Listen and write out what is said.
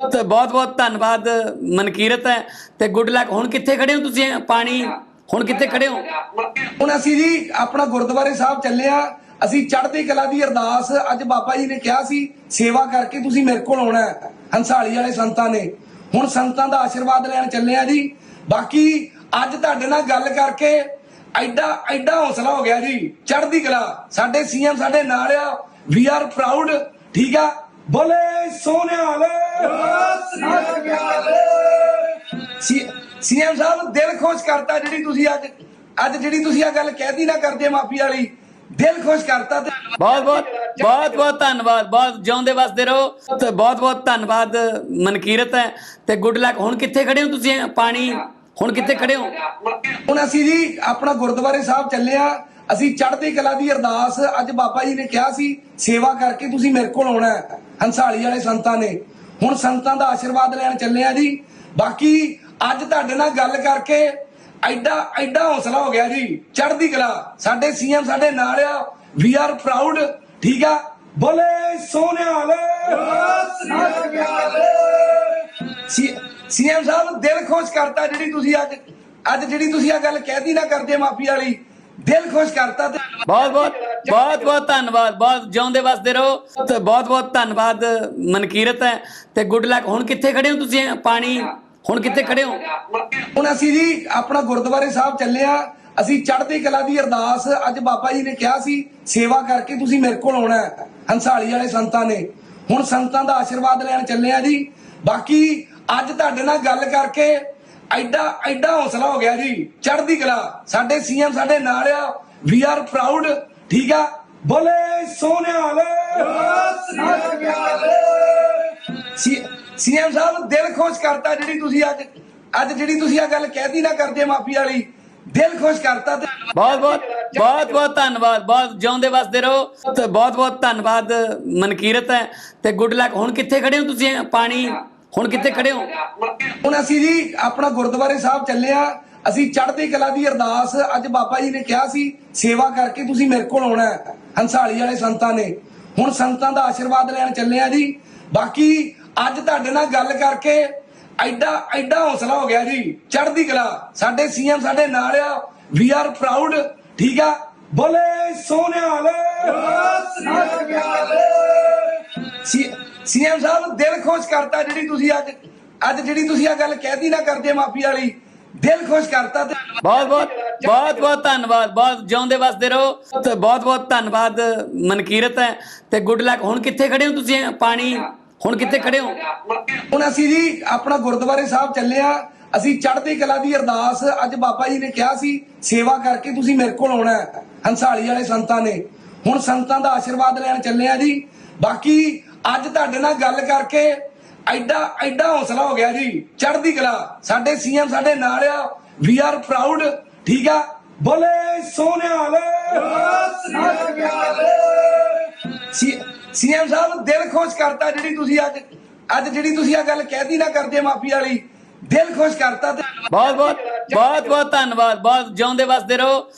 ਬਹੁਤ ਬਹੁਤ ਧੰਨਵਾਦ, ਮਨਕੀਰਤ ਹੈ। ਤੇ ਗੁੱਡ ਲੱਕ ਹੁਣ ਕਿੱਥੇ ਖੜੇ ਹੋ ਤੁਸੀਂ? ਪਾਣੀ, ਹੁਣ ਕਿੱਥੇ ਖੜੇ ਹੋ? ਹੁਣ ਅਸੀਂ ਜੀ ਆਪਣਾ ਗੁਰਦੁਆਰੇ ਸਾਹਿਬ ਚੱਲੇ ਆ ਅਸੀਂ ਚੜ੍ਹਦੀ ਕਲਾ ਦੀ ਅਰਦਾਸ ਅੱਜ ਬਾਬਾ ਜੀ ਨੇ ਕਿਹਾ ਸੀ, ਸੇਵਾ ਕਰਕੇ ਤੁਸੀਂ ਮੇਰੇ ਕੋਲ ਆਉਣਾ ਹੈ। ਹੰਸਾਲੀ ਵਾਲੇ ਸੰਤਾਂ ਨੇ। ਹੁਣ ਸੰਤਾਂ ਦਾ ਆਸ਼ੀਰਵਾਦ ਲੈਣ ਚੱਲੇ ਆ ਜੀ। ਬਾਕੀ ਅੱਜ ਤੁਹਾਡੇ ਨਾਲ ਗੱਲ ਕਰਕੇ ਐਡਾ ਐਡਾ ਹੌਸਲਾ ਹੋ ਗਿਆ ਜੀ। ਚੜ੍ਹਦੀ ਕਲਾ। ਸਾਡੇ ਸੀਐਮ ਸਾਡੇ ਨਾਲ ਆ। ਵੀ ਆਰ ਪ੍ਰਾਊਡ ਠੀਕ ਆ? ਬੋਲੇ ਸੋਨਿਆਲ ਸੀਐਮ ਸਾਹਿਬ ਦਿਲ ਖੁਸ਼ ਕਰਤਾ ਜਿਹੜੀ ਤੁਸੀਂ ਅੱਜ ਅੱਜ ਜਿਹੜੀ ਤੁਸੀਂ ਆ ਗੱਲ ਕਹਿਦੀ ਨਾ ਕਰਦੇ ਮਾਫੀ ਵਾਲੀ ਦਿਲ ਖੁਸ਼ ਕਰਤਾ ਤੇ ਬਹੁਤ ਬਹੁਤ ਬਹੁਤ ਬਹੁਤ ਧੰਨਵਾਦ ਬਹੁਤ ਜਿਉਂਦੇ ਵਸਦੇ ਰਹੋ ਤੇ ਬਹੁਤ ਬਹੁਤ ਧੰਨਵਾਦ ਮਨਕੀਰਤ ਹੈ ਤੇ ਗੁੱਡ ਲੱਕ ਹੁਣ ਕਿੱਥੇ ਖੜੇ ਹੋ ਤੁਸੀਂ ਪਾਣੀ ਹੁਣ ਕਿੱਥੇ ਖੜੇ ਹੋ ਹੁਣ ਅਸੀਂ ਜੀ ਆਪਣਾ ਗੁਰਦੁਆਰੇ ਸਾਹਿਬ ਚੱਲੇ ਆ ਅਸੀਂ ਚੜ੍ਹਦੀ ਕਲਾ ਦੀ ਅਰਦਾਸ ਅੱਜ ਬਾਬਾ ਜੀ ਨੇ ਕਿਹਾ ਸੀ, ਸੇਵਾ ਕਰਕੇ ਤੁਸੀਂ ਮੇਰੇ ਕੋਲ ਆਉਣਾ ਹੈ। ਹੰਸਾਲੀ ਵਾਲੇ ਸੰਤਾਂ ਨੇ। ਹੁਣ ਸੰਤਾਂ ਦਾ ਆਸ਼ੀਰਵਾਦ ਲੈਣ ਚੱਲੇ ਆ ਜੀ। ਬਾਕੀ ਅੱਜ ਤੁਹਾਡੇ ਨਾਲ ਗੱਲ ਕਰਕੇ ਐਡਾ ਐਡਾ ਹੌਸਲਾ ਹੋ ਗਿਆ ਜੀ। ਚੜ੍ਹਦੀ ਕਲਾ, ਸਾਡੇ ਸੀਐਮ ਸਾਡੇ ਨਾਲ ਆ। ਵੀ ਆਰ ਪ੍ਰਾਊਡ ਠੀਕ ਆ? ਬੋਲੇ ਸੋਨਿਆਲ ਸੀਐਮ ਸਾਹਿਬ, ਦਿਲ ਖੁਸ਼ ਕਰਤਾ ਜਿਹੜੀ ਤੁਸੀਂ ਅੱਜ ਅੱਜ ਜਿਹੜੀ ਤੁਸੀਂ ਆ ਗੱਲ ਕਹਿਦੀ ਨਾ, ਕਰਦੇ ਮਾਫੀ ਵਾਲੀ। ਦਿਲ ਖੁਸ਼ ਕਰਤਾ ਤੇ ਬਹੁਤ ਬਹੁਤ ਬਹੁਤ ਬਹੁਤ ਧੰਨਵਾਦ ਬਹੁਤ ਜਿਉਂਦੇ ਵਸਦੇ ਰਹੋ ਤੇ ਬਹੁਤ ਬਹੁਤ ਧੰਨਵਾਦ ਮਨਕੀਰਤ ਹੈ ਤੇ ਗੁੱਡ ਲੱਕ ਹੁਣ ਕਿੱਥੇ ਖੜੇ ਹੋ ਤੁਸੀਂ ਪਾਣੀ? ਹੁਣ ਕਿੱਥੇ ਖੜੇ ਹੋ? ਹੁਣ ਅਸੀਂ ਜੀ ਆਪਣਾ ਗੁਰਦੁਆਰੇ ਸਾਹਿਬ ਚੱਲੇ ਆ ਅਸੀਂ ਚੜ੍ਹਦੀ ਕਲਾ ਦੀ ਅਰਦਾਸ ਅੱਜ ਬਾਬਾ ਜੀ ਨੇ ਕਿਹਾ ਸੀ ਸੇਵਾ ਕਰਕੇ ਤੁਸੀਂ ਮੇਰੇ ਕੋਲ ਆਉਣਾ ਹੈ। ਹੰਸਾਲੀ ਵਾਲੇ ਸੰਤਾਂ ਨੇ। ਹੁਣ ਸੰਤਾਂ ਦਾ ਆਸ਼ੀਰਵਾਦ ਲੈਣ ਚੱਲੇ ਆ ਜੀ। ਬਾਕੀ ਅੱਜ ਤੁਹਾਡੇ ਨਾਲ ਗੱਲ ਕਰਕੇ ਐਡਾ ਐਡਾ ਹੌਸਲਾ ਹੋ ਗਿਆ ਜੀ। ਚੜ੍ਹਦੀ ਕਲਾ। ਸਾਡੇ ਸੀਐਮ ਸਾਡੇ ਨਾਲ ਆ। ਵੀ ਆਰ ਪ੍ਰਾਊਡ ਠੀਕ ਆ? ਬੋਲੇ ਸੋਨਿਆਲ ਸੀਐਮ ਸਾਹਿਬ, ਦਿਲ ਖੁਸ਼ ਕਰਤਾ ਜਿਹੜੀ ਤੁਸੀਂ ਅੱਜ ਅੱਜ ਜਿਹੜੀ ਤੁਸੀਂ ਆ ਗੱਲ ਕਹਿਦੀ ਨਾ ਕਰਦੇ ਮਾਫੀ ਵਾਲੀ। ਦਿਲ ਖੁਸ਼ ਕਰਤਾ ਤੇ ਬਹੁਤ ਬਹੁਤ ਬਹੁਤ ਬਹੁਤ ਧੰਨਵਾਦ। ਬਹੁਤ ਜਿਉਂਦੇ ਵਸਦੇ ਰਹੋ। ਤੇ ਬਹੁਤ ਬਹੁਤ ਧੰਨਵਾਦ। ਮਨਕੀਰਤ ਹੈ। ਤੇ ਗੁੱਡ ਲੱਕ ਹੁਣ ਕਿੱਥੇ ਖੜੇ ਹੋ ਤੁਸੀਂ? ਪਾਣੀ ਹੁਣ ਕਿੱਥੇ ਖੜੇ ਹੋ? ਹੁਣ ਅਸੀਂ ਜੀ ਆਪਣਾ ਗੁਰਦੁਆਰੇ ਸਾਹਿਬ ਚੱਲੇ ਆ। ਅਸੀਂ ਚੜ੍ਹਦੀ ਕਲਾ ਦੀ ਅਰਦਾਸ ਅੱਜ ਬਾਬਾ ਜੀ ਨੇ ਕਿਹਾ ਸੀ ਸੇਵਾ ਕਰਕੇ ਤੁਸੀਂ ਮੇਰੇ ਕੋਲ ਆਉਣਾ ਹੈ। ਹੰਸਾਲੀ ਵਾਲੇ ਸੰਤਾਂ ਨੇ। ਹੁਣ ਸੰਤਾਂ ਦਾ ਆਸ਼ੀਰਵਾਦ ਲੈਣ ਚੱਲੇ ਆ ਜੀ। ਬਾਕੀ ਅੱਜ ਤੁਹਾਡੇ ਨਾਲ ਗੱਲ ਕਰਕੇ ਐਡਾ ਐਡਾ ਹੌਸਲਾ ਹੋ ਗਿਆ ਜੀ। ਚੜ੍ਹਦੀ ਕਲਾ ਸਾਡੇ ਸੀਐਮ ਸਾਡੇ ਨਾਲ ਆ। ਵੀ ਆਰ ਪ੍ਰਾਊਡ ਠੀਕ ਆ? ਬੋਲੇ ਸੋਨਿਆਲ ਸੀਐਮ ਸਾਹਿਬ ਦਿਲ ਖੁਸ਼ ਕਰਤਾ ਜਿਹੜੀ ਤੁਸੀਂ ਅੱਜ ਅੱਜ ਜਿਹੜੀ ਤੁਸੀਂ ਆ ਗੱਲ ਕਹਿਦੀ ਨਾ ਕਰਦੇ ਮਾਫੀ ਵਾਲੀ ਦਿਲ ਖੁਸ਼ ਕਰਤਾ ਤੇ ਬਹੁਤ ਬਹੁਤ ਬਹੁਤ ਬਹੁਤ ਧੰਨਵਾਦ ਬਹੁਤ ਜਿਉਂਦੇ ਵਸਦੇ ਰਹੋ। ਤੇ ਬਹੁਤ ਬਹੁਤ ਧੰਨਵਾਦ ਮਨਕੀਰਤ ਹੈ। ਤੇ ਗੁੱਡ ਲੱਕ ਹੁਣ ਕਿੱਥੇ ਖੜੇ ਹੋ ਤੁਸੀਂ? ਪਾਣੀ ਹੁਣ ਕਿੱਥੇ ਖੜੇ ਹੋ? ਹੁਣ ਅਸੀਂ ਜੀ ਆਪਣਾ ਗੁਰਦੁਆਰੇ ਸਾਹਿਬ ਚੱਲੇ ਆ ਅਸੀਂ ਚੜ੍ਹਦੀ ਕਲਾ ਦੀ ਅਰਦਾਸ ਅੱਜ ਬਾਬਾ ਜੀ ਨੇ ਕਿਹਾ ਸੀ ਸੇਵਾ ਕਰਕੇ ਤੁਸੀਂ ਮੇਰੇ ਕੋਲ ਆਉਣਾ ਹੰਸਾਲੀ ਵਾਲੇ ਸੰਤਾਂ ਨੇ। ਹੁਣ ਸੰਤਾਂ ਦਾ ਆਸ਼ੀਰਵਾਦ ਲੈਣ ਚੱਲੇ ਆ ਜੀ। ਬਾਕੀ ਅੱਜ ਤੁਹਾਡੇ ਨਾਲ ਗੱਲ ਕਰਕੇ ਐਡਾ ਐਡਾ ਹੌਸਲਾ ਹੋ ਗਿਆ ਜੀ। ਚੜ੍ਹਦੀ ਕਲਾ। ਸਾਡੇ ਸੀਐਮ ਸਾਡੇ ਨਾਲ ਆ। We are proud. ਠੀਕ ਆ? ਬੋਲੇ ਸੋਨਿਆਲ ਸੀਐਮ ਸਾਹਿਬ, ਦਿਲ ਖੁਸ਼ ਕਰਤਾ ਜਿਹੜੀ ਤੁਸੀਂ ਅੱਜ ਅੱਜ ਜਿਹੜੀ ਤੁਸੀਂ ਆ ਗੱਲ ਕਹਿਦੀ ਨਾ ਕਰਦੇ ਮਾਫੀ ਵਾਲੀ। ਦਿਲ ਖੁਸ਼ ਕਰਤਾ ਬਹੁਤ ਬਹੁਤ ਬਹੁਤ ਬਹੁਤ ਧੰਨਵਾਦ। ਬਹੁਤ ਜਿਉਂਦੇ ਵਸਦੇ ਰਹੋ।